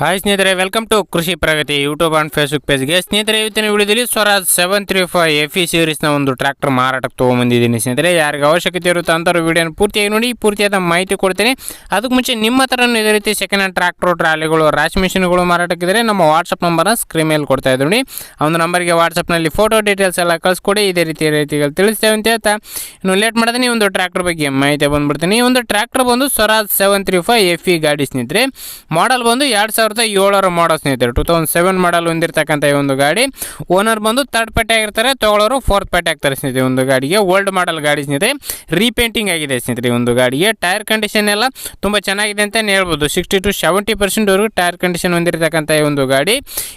Hi ಸ್ನೇಹಿತರೆ welcome to Krishi Pragati YouTube and Facebook ಪೇಜ್ಗೆ ಸ್ನೇಹಿತರೆ, ಇವತ್ತಿನ ವಿಡಿಯೋದಲ್ಲಿ Swaraj seven three five F ಸೀರೀಸ್ನ ಒಂದು ಟ್ರ್ಯಾಕ್ಟರ್ ಮಾರಾಟಕ್ಕೆ ತೊಗೊಂಬಂದಿದ್ದೀನಿ ಸ್ನೇಹಿತರೆ. ಯಾರಿಗೆ ಅವಶ್ಯಕತೆ ಇರುತ್ತೆ ಅಂಥವ್ರು ವಿಡಿಯೋನ ಪೂರ್ತಿಯಾಗಿ ನೋಡಿ, ಪೂರ್ತಿಯಾದ ಮಾಹಿತಿ ಕೊಡ್ತೀನಿ. ಅದಕ್ಕೆ ಮುಂಚೆ ನಿಮ್ಮ ಹತ್ರನೂ ಇದೇ ರೀತಿ ಸೆಕೆಂಡ್ ಹ್ಯಾಂಡ್ ಟ್ರ್ಯಾಕ್ಟ್ರು ಟ್ರಾಲಿಗಳು, ರಾಶಿ ಮಿಷಿನ್ಗಳು ಮಾರಾಟಕ್ಕಿದ್ರೆ ನಮ್ಮ ವಾಟ್ಸಪ್ ನಂಬರ್ನ ಸ್ಕ್ರೀನ್ ಮೇಲೆ ಕೊಡ್ತಾ ಇದ್ದೀನಿ ನೋಡಿ. ಒಂದು ನಂಬರ್ಗೆ ವಾಟ್ಸಪ್ನಲ್ಲಿ ಫೋಟೋ ಡೀಟೇಲ್ಸ್ ಎಲ್ಲ ಕಳಿಸ್ಕೊಡಿ, ಇದೇ ರೀತಿ ರೀತಿಗಳು ತಿಳಿಸ್ತೇವೆ ಅಂತ ಹೇಳ್ತಾ. ಇನ್ನು ಲೇಟ್ ಮಾಡಿದ್ರೆ ಈ ಒಂದು ಟ್ರ್ಯಾಕ್ಟರ್ ಬಗ್ಗೆ ಮಾಹಿತಿ ಬಂದ್ಬಿಡ್ತೀನಿ. ಒಂದು ಟ್ರ್ಯಾಕ್ಟರ್ ಬಂದು Swaraj seven three five F E ಗಾಡಿ ಸ್ನೇಹಿತರೆ. ಮಾಡಲ್ ಬಂದು ಎರಡು ಸಾವಿರದ ಏಳರ ಮಾಡೋ ಸ್ನೇಹಿತರೆ. ಟೂ ತೌಸಂಡ್ ಸೆವೆನ್ ಮಾಡಲ್ ಹೊಂದಿರತಕ್ಕಂಥ ಈ ಒಂದು ಗಾಡಿ. ಓನರ್ ಬಂದು ತರ್ಡ್ ಪೇಟೆ ಆಗಿರ್ತಾರೆ, ತಗೊಳ್ಳೋರು ಫೋರ್ತ್ ಪೇಟೆ ಆಗ್ತಾರೆ ಸ್ನೇಹಿತರೆ ಒಂದು ಗಾಡಿಗೆ. ಓಲ್ಡ್ ಮಾಡಲ್ ಗಾಡಿ ಸ್ನೇಹಿತರೆ ರೀಪೇಂಟಿಂಗ್ ಆಗಿದೆ ಸ್ನೇಹಿತರೆ ಒಂದು ಗಾಡಿಗೆ. ಟೈರ್ ಕಂಡೀಷನ್ ಎಲ್ಲ ತುಂಬ ಚೆನ್ನಾಗಿದೆ ಅಂತಲೇ ಹೇಳ್ಬೋದು. ಸಿಕ್ಸ್ಟಿ ಟು ಸೆವೆಂಟಿ ಪರ್ಸೆಂಟ್ವರೆಗೂ ಟೈರ್ ಕಂಡೀಷನ್ ಹೊಂದಿರತಕ್ಕಂಥ ಈ ಒಂದು ಗಾಡಿ.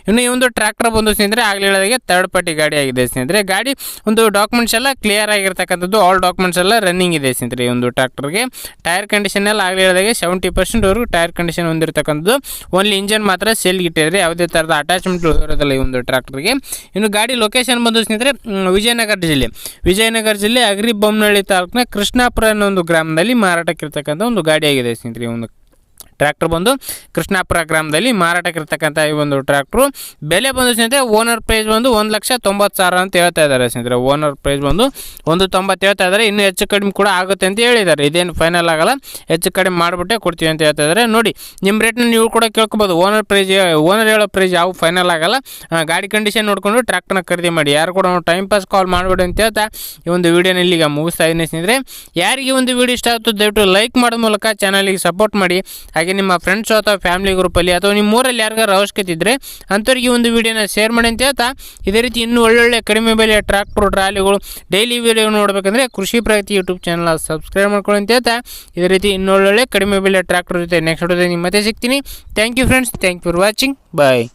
ಇನ್ನು ಈ ಒಂದು ಟ್ರ್ಯಾಕ್ಟರ್ ಬಂದು ಸ್ನೇಹಿತರೆ, ಆಗಲೇ ಹೇಳಿದಾಗೆ ತರ್ಡ್ ಪಾರ್ಟಿ ಗಾಡಿ ಆಗಿದೆ ಸ್ನೇಹಿತರೆ. ಗಾಡಿ ಒಂದು ಡಾಕ್ಯುಮೆಂಟ್ಸ್ ಎಲ್ಲ ಕ್ಲಿಯರ್ ಆಗಿರ್ತಕ್ಕಂಥದ್ದು ಆಲ್ ಡಾಕ್ಯುಮೆಂಟ್ಸ್ ಎಲ್ಲ ರನ್ನಿಂಗ್ ಇದೆ ಸ್ನೇಹಿತರೆ ಈ ಒಂದು ಟ್ರ್ಯಾಕ್ಟರ್ಗೆ ಟೈರ್ ಕಂಡೀಷನ್ ಎಲ್ಲ ಆಗಲೇ ಹೇಳಿದಾಗೆ ಸೆವೆಂಟಿ ಪರ್ಸೆಂಟ್ವರೆಗೂ ಟೈರ್ ಕಂಡೀಷನ್ ಹೊಂದಿರತಕ್ಕಂಥದ್ದು. ಓನ್ಲಿ ಇಂಜನ್ ಮಾತ್ರ ಸೇಲ್ಗೆ ಇಟ್ಟಿದ್ರೆ ಯಾವುದೇ ಥರದ ಅಟ್ಯಾಚ್ಮೆಂಟ್ ಇರೋದಿಲ್ಲ ಈ ಒಂದು ಟ್ರ್ಯಾಕ್ಟರ್ಗೆ ಇನ್ನು ಗಾಡಿ ಲೊಕೇಶನ್ ಬಂದು ಸ್ನೇಹಿತರೆ ವಿಜಯನಗರ ಜಿಲ್ಲೆ. ವಿಜಯನಗರ ಜಿಲ್ಲೆ ಅಗ್ರಿ ಬೊಮ್ಮನಹಳ್ಳಿ ತಾಲೂಕಿನ ಕೃಷ್ಣಾಪುರ ಅನ್ನೋ ಒಂದು ಗ್ರಾಮದಲ್ಲಿ ಮಾರಾಟಕ್ಕಿರ್ತಕ್ಕಂಥ ಒಂದು ಗಾಡಿ ಆಗಿದೆ ಸ್ನೇಹಿತರೆ ಒಂದು ಟ್ರ್ಯಾಕ್ಟರ್ ಬಂದು ಕೃಷ್ಣಾಪುರ ಗ್ರಾಮದಲ್ಲಿ ಮಾರಾಟಕ್ಕಿರ್ತಕ್ಕಂಥ ಈ ಒಂದು ಟ್ರ್ಯಾಕ್ಟ್ರು. ಬೆಲೆ ಬಂದು ಸ್ನೇಹಿತರೆ ಓನರ್ ಪ್ರೈಸ್ ಬಂದು ಒಂದು ಲಕ್ಷ ತೊಂಬತ್ತು ಸಾವಿರ ಅಂತ ಹೇಳ್ತಾ ಇದ್ದಾರೆ ಸ್ನೇಹಿತರೆ. ಓನರ್ ಪ್ರೈಸ್ ಬಂದು ಒಂದು ತೊಂಬತ್ತು ಹೇಳ್ತಾ ಇದ್ದಾರೆ. ಇನ್ನೂ ಹೆಚ್ಚು ಕಡಿಮೆ ಕೂಡ ಆಗುತ್ತೆ ಅಂತ ಹೇಳಿದ್ದಾರೆ. ಇದೇನು ಫೈನಲ್ ಆಗಲ್ಲ. ಹೆಚ್ಚು ಕಡಿಮೆ ಮಾಡಿಬಿಟ್ಟೆ ಕೊಡ್ತೀವಿ ಅಂತ ಹೇಳ್ತಾ ಇದ್ದಾರೆ. ನೋಡಿ ನಿಮ್ಮ ರೇಟ್ನ ನೀವು ಕೂಡ ಕೇಳ್ಕೊಬೋದು. ಓನರ್ ಪ್ರೈಸ್ ಓನರ್ ಹೇಳೋ ಪ್ರೈಸ್ ಯಾವ ಫೈನಲ್ ಆಗಲ್ಲ. ಗಾಡಿ ಕಂಡೀಷನ್ ನೋಡಿಕೊಂಡು ಟ್ರ್ಯಾಕ್ಟರ್ನ ಖರೀದಿ ಮಾಡಿ. ಯಾರು ಕೂಡ ಟೈಮ್ ಪಾಸ್ ಕಾಲ್ ಮಾಡಿಬಿಡಿ ಅಂತ ಹೇಳ್ತಾ ಈ ಒಂದು ವಿಡಿಯೋನ ಇಲ್ಲಿಗೆ ಮುಗಿಸ್ತಾ ಇದ್ದೀನಿ ಸ್ನೇಹಿತರೆ. ಯಾರಿಗೆ ಒಂದು ವಿಡಿಯೋ ಇಷ್ಟ ಆಯಿತು ದಯವಿಟ್ಟು ಲೈಕ್ ಮಾಡೋ ಮೂಲಕ ಚಾನಲಿಗೆ ಸಪೋರ್ಟ್ ಮಾಡಿ. ಹಾಗೆ ನಿಮ್ಮ ಫ್ರೆಂಡ್ಸು ಅಥವಾ ಫ್ಯಾಮಿಲಿ ಗ್ರೂಪಲ್ಲಿ ಅಥವಾ ನಿಮ್ಮ ಊರಲ್ಲಿ ಯಾರಿಗಾರು ಅವಶ್ಯಕತೆ ಇದ್ದರೆ ಅಂಥವ್ರಿಗೆ ಒಂದು ವಿಡಿಯೋನ ಶೇರ್ ಮಾಡಿ ಅಂತ ಹೇಳ್ತಾ, ಇದೇ ರೀತಿ ಇನ್ನೂ ಒಳ್ಳೊಳ್ಳೆ ಕಡಿಮೆ ಬೆಲೆಯ ಟ್ರ್ಯಾಕ್ಟ್ರು ಟ್ರಾಲಿಗಳು ಡೈಲಿ ವಿಡಿಯೋ ನೋಡಬೇಕಂದ್ರೆ Krishi Pragati YouTube channel subscribe ಮಾಡ್ಕೊಳ್ಳಿ ಅಂತ ಹೇಳ್ತಾ, ಇದೇ ರೀತಿ ಇನ್ನೂ ಒಳ್ಳೊಳ್ಳೆ ಕಡಿಮೆ ಬೆಲೆಯ ಟ್ರ್ಯಾಕ್ಟರ್ ಜೊತೆ ನೆಕ್ಸ್ಟ್ ವಿಡಿಯೋದಲ್ಲಿ ನಿಮ್ಮ ಮತ್ತೆ ಸಿಗ್ತೀನಿ. Thank you friends thank you for watching bye